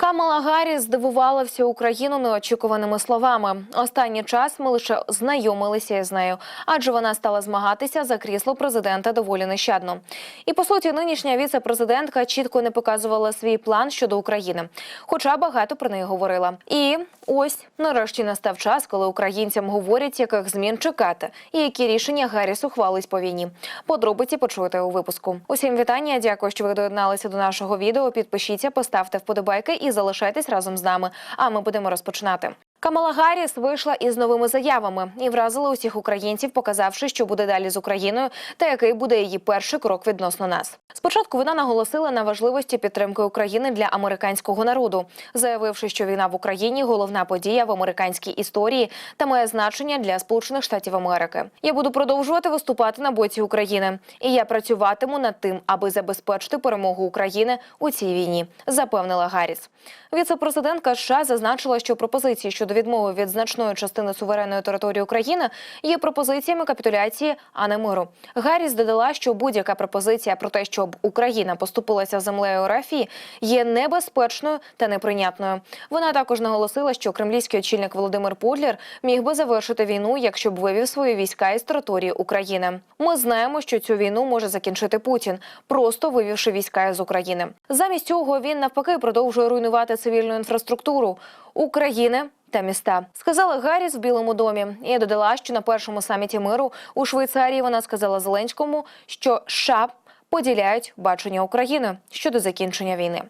Камала Гарріс здивувала всю Україну неочікуваними словами. Останній час ми лише знайомилися з нею, адже вона стала змагатися за крісло президента доволі нещадно. І по суті, нинішня віце-президентка чітко не показувала свій план щодо України, хоча багато про неї говорила. І ось нарешті настав час, коли українцям говорять, яких змін чекати, і які рішення Гарріс ухвалить по війні. Подробиці почуєте у випуску. Усім вітання. Дякую, що ви доєдналися до нашого відео. Підпишіться, поставте вподобайки і залишайтесь разом з нами. А ми будемо розпочинати. Камала Гарріс вийшла із новими заявами і вразила усіх українців, показавши, що буде далі з Україною та який буде її перший крок відносно нас. Спочатку вона наголосила на важливості підтримки України для американського народу, заявивши, що війна в Україні головна подія в американській історії та має значення для Сполучених Штатів Америки. Я буду продовжувати виступати на боці України, і я працюватиму над тим, аби забезпечити перемогу України у цій війні, запевнила Гарріс. Віце-президентка США зазначила, що пропозиції щодо відмови від значної частини суверенної території України є пропозиціями капітуляції, а не миру. Гарріс додала, що будь-яка пропозиція про те, щоб Україна поступилася землею Рафії, є небезпечною та неприйнятною. Вона також наголосила, що кремлівський очільник Володимир Путлер міг би завершити війну, якщо б вивів свої війська із території України. Ми знаємо, що цю війну може закінчити Путін, просто вивівши війська з України. Замість цього він навпаки продовжує руйнувати цивільну інфраструктуру України. Та міста. Сказала Гарріс в Білому домі. І додала, що на першому саміті миру у Швейцарії вона сказала Зеленському, що США поділяють бачення України щодо закінчення війни.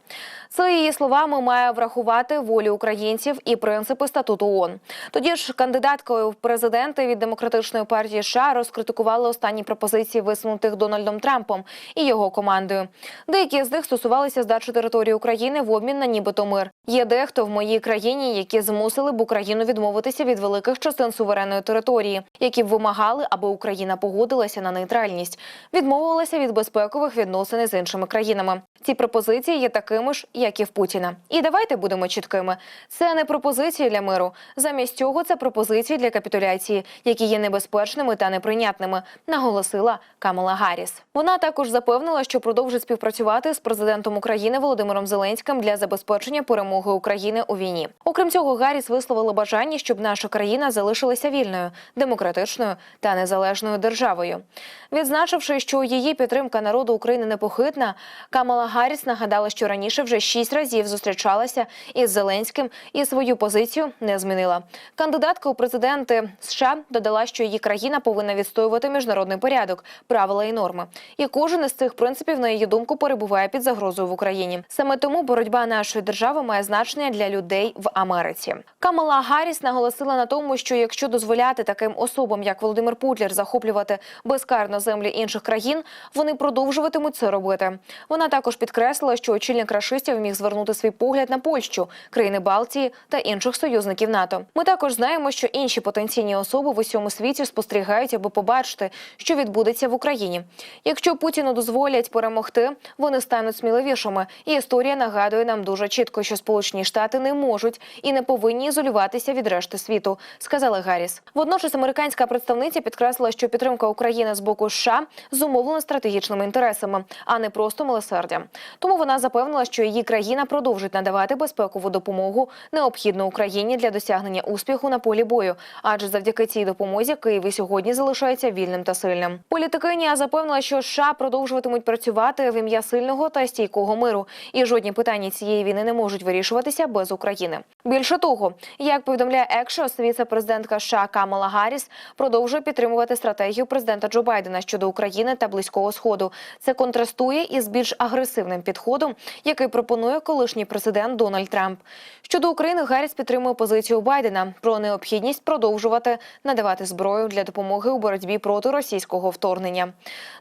Це її словами має врахувати волю українців і принципи статуту ООН. Тоді ж кандидаткою в президенти від демократичної партії США розкритикували останні пропозиції, висунутих Дональдом Трампом і його командою. Деякі з них стосувалися здачі території України в обмін на нібито мир. Є дехто в моїй країні, які змусили б Україну відмовитися від великих частин суверенної території, які б вимагали, аби Україна погодилася на нейтральність, відмовилася від безпекових відносин з іншими країнами. Ці пропозиції є такими ж, як і в Путіна. І давайте будемо чіткими. Це не пропозиції для миру. Замість цього це пропозиції для капітуляції, які є небезпечними та неприйнятними, наголосила Камала Гарріс. Вона також запевнила, що продовжить співпрацювати з президентом України Володимиром Зеленським для забезпечення перемоги України у війні. Окрім цього, Гарріс висловила бажання, щоб наша країна залишилася вільною, демократичною та незалежною державою. Відзначивши, що її підтримка народу України непохитна, Камала Гарріс нагадала, що раніше вже шість разів зустрічалася із Зеленським і свою позицію не змінила. Кандидатка у президенти США додала, що її країна повинна відстоювати міжнародний порядок, правила і норми. І кожен із цих принципів, на її думку, перебуває під загрозою в Україні. Саме тому боротьба нашої держави має значення для людей в Америці. Камала Гарріс наголосила на тому, що якщо дозволяти таким особам, як Володимир Путлер, захоплювати безкарно землі інших країн, вони продовжуватимуть це робити. Вона також підкреслила, що очільник рашистів міг звернути свій погляд на Польщу, країни Балтії та інших союзників НАТО. Ми також знаємо, що інші потенційні особи в усьому світі спостерігають, аби побачити, що відбудеться в Україні. Якщо Путіну дозволять перемогти, вони стануть сміливішими. І історія нагадує нам дуже чітко, що Сполучені Штати не можуть і не повинні ізолюватися від решти світу, сказала Гарріс. Водночас американська представниця підкреслила, що підтримка України з боку США зумовлена стратегічними інтересами, а не просто милосердям. Тому вона запевнила, що її країна продовжить надавати безпекову допомогу необхідну Україні для досягнення успіху на полі бою. Адже завдяки цій допомозі Київ і сьогодні залишається вільним та сильним. Політикиня запевнила, що США продовжуватимуть працювати в ім'я сильного та стійкого миру, і жодні питання цієї війни не можуть вирішуватися без України. Більше того, як повідомляє Екшос, віце-президентка США Камала Гарріс продовжує підтримувати стратегію президента Джо Байдена щодо України та близького сходу. Це контрастує із більш агресивним підходом, який пропонує колишній президент Дональд Трамп. Щодо України, Гарріс підтримує позицію Байдена про необхідність продовжувати надавати зброю для допомоги у боротьбі проти російського вторгнення.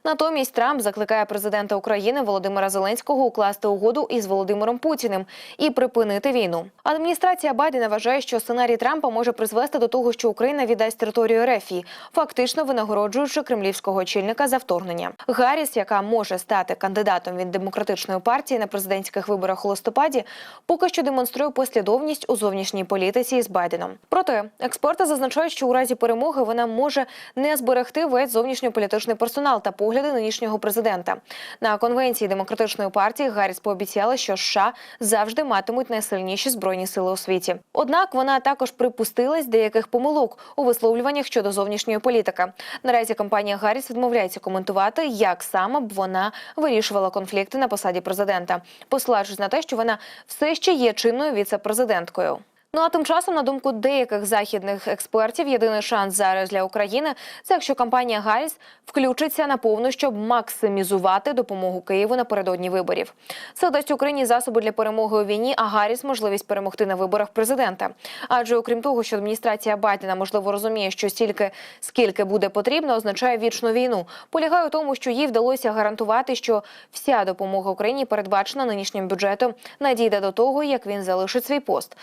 Натомість Трамп закликає президента України Володимира Зеленського укласти угоду із Володимиром Путіним і припинити війну. Адміністрація Байдена вважає, що сценарій Трампа може призвести до того, що Україна віддасть територію Рефії, фактично винагороджуючи кремлівського очільника за вторгнення. Гарріс, яка яка може стати кандидатом від демократичної партії на президентських виборах у листопаді, поки що демонструє послідовність у зовнішній політиці з Байденом. Проте експерти зазначають, що у разі перемоги вона може не зберегти весь зовнішньополітичний персонал та погляди нинішнього президента. На конвенції демократичної партії Гарріс пообіцяла, що США завжди матимуть найсильніші збройні сили у світі. Однак вона також припустилась деяких помилок у висловлюваннях щодо зовнішньої політики. Наразі компанія Гарріс відмовляється коментувати, як саме б вона вирішувала конфлікти на посаді президента, посилаючись на те, що вона все ще є чинною віце-президенткою. Ну а тим часом, на думку деяких західних експертів, єдиний шанс зараз для України це якщо компанія Гарріс включиться наповну, щоб максимізувати допомогу Києву напередодні виборів. Це дасть Україні засоби для перемоги у війні, а Гарріс можливість перемогти на виборах президента. Адже окрім того, що адміністрація Байдена можливо розуміє, що стільки скільки буде потрібно, означає вічну війну. Полягає у тому, що їй вдалося гарантувати, що вся допомога Україні передбачена нинішнім бюджетом, надійде до того, як він залишить свій пост.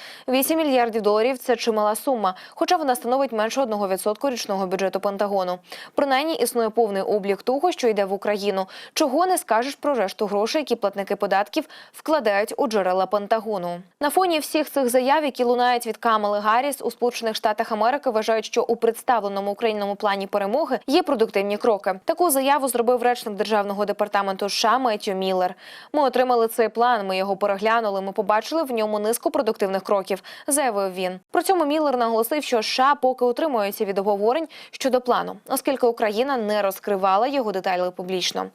8 мільярдів доларів це чимала сума, хоча вона становить менше 1% річного бюджету Пентагону. Принаймні існує повний облік того, що йде в Україну. Чого не скажеш про решту грошей, які платники податків вкладають у джерела Пентагону. На фоні всіх цих заяв, які лунають від Камали Гарріс у Сполучених Штатах Америки, вважають, що у представленому Українному плані перемоги є продуктивні кроки. Таку заяву зробив речник державного департаменту США Меттю Міллер. Ми отримали цей план. Ми його переглянули. Ми побачили в ньому низку продуктивних кроків, заявив він. При цьому Міллер наголосив, що США поки утримується від обговорень щодо плану, оскільки Україна не розкривала його деталі публічно.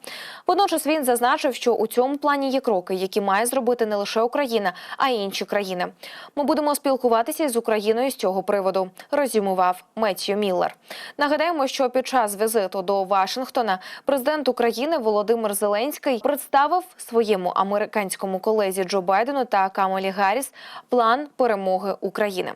Водночас він зазначив, що у цьому плані є кроки, які має зробити не лише Україна, а й інші країни. Ми будемо спілкуватися з Україною з цього приводу. Резюмував Меттью Міллер. Нагадаємо, що під час візиту до Вашингтона президент України Володимир Зеленський представив своєму американському колезі Джо Байдену та Камалі Гарріс план перемоги України.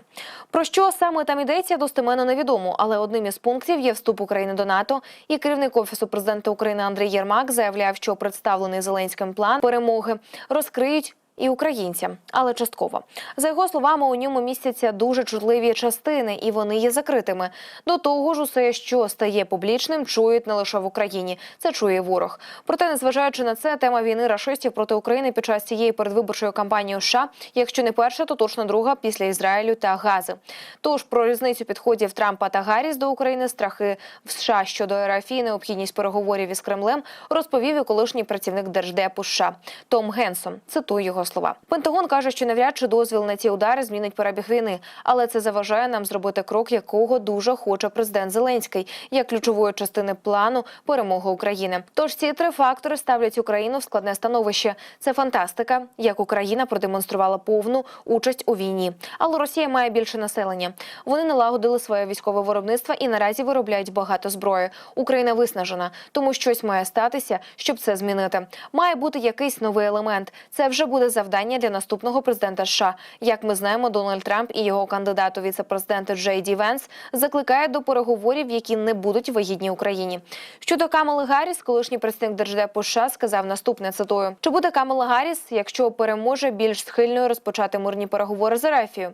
Про що саме там йдеться, достеменно невідомо, але одним із пунктів є вступ України до НАТО. І керівник офісу президента України Андрій Єрмак заявляв, що представлений Зеленським план перемоги розкриють. І українцям, але частково за його словами, у ньому містяться дуже чутливі частини, і вони є закритими. До того ж, усе, що стає публічним, чують не лише в Україні. Це чує ворог. Проте, незважаючи на це, тема війни рашистів проти України під час цієї передвиборчої кампанії США, якщо не перша, то точно друга після Ізраїлю та Гази. Тож про різницю підходів Трампа та Гарріс до України, страхи в США щодо РФ і необхідність переговорів із Кремлем розповів і колишній працівник держдепу США Том Генсон. Цитую його слова. Пентагон каже, що навряд чи дозвіл на ці удари змінить перебіг війни, але це заважає нам зробити крок, якого дуже хоче президент Зеленський, як ключової частини плану перемоги України. Тож ці три фактори ставлять Україну в складне становище. Це фантастика, як Україна продемонструвала повну участь у війні. Але Росія має більше населення. Вони налагодили своє військове виробництво і наразі виробляють багато зброї. Україна виснажена, тому щось має статися, щоб це змінити. Має бути якийсь новий елемент. Це вже буде завдання для наступного президента США. Як ми знаємо, Дональд Трамп і його кандидат у віце-президенти Джей Ді Венс закликають до переговорів, які не будуть вигідні Україні. Щодо Камали Гарріс, колишній представник держдепу США сказав наступне цитую: чи буде Камала Гарріс, якщо переможе більш схильною розпочати мирні переговори з Ерефією?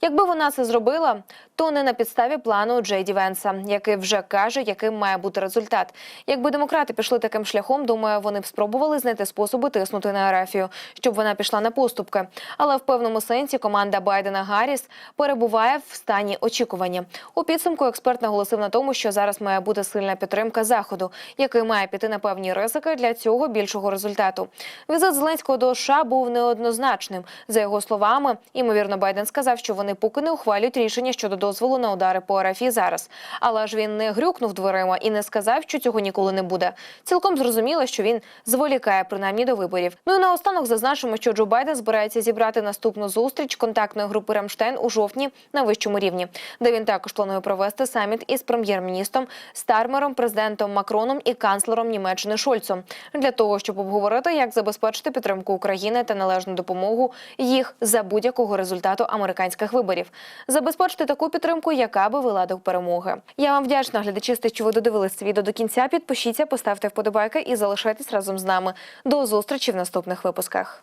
Якби вона це зробила, то не на підставі плану Джейді Венса, який вже каже, яким має бути результат. Якби демократи пішли таким шляхом, думаю, вони б спробували знайти способи тиснути на Арафію, щоб вона пішла на поступки. Але в певному сенсі команда Байдена Гарріс перебуває в стані очікування. У підсумку експерт наголосив на тому, що зараз має бути сильна підтримка заходу, який має піти на певні ризики для цього більшого результату. Візит Зеленського до США був неоднозначним. За його словами, імовірно, Байден сказав, що вони поки не ухвалюють рішення щодо дозволу на удари по РФ зараз. Але ж він не грюкнув дверима і не сказав, що цього ніколи не буде. Цілком зрозуміло, що він зволікає принаймні до виборів. Ну і наостанок зазначимо, що Джо Байден збирається зібрати наступну зустріч контактної групи Рамштайн у жовтні на вищому рівні, де він також планує провести саміт із прем'єр-міністром Стармером, президентом Макроном і канцлером Німеччини Шольцом для того, щоб обговорити, як забезпечити підтримку України та належну допомогу їх за будь-якого результату американських виборів, забезпечити таку підтримку, яка би вела до перемоги. Я вам вдячна, глядачі, що ви додивились це відео до кінця. Підпишіться, поставте вподобайки і залишайтесь разом з нами. До зустрічі в наступних випусках.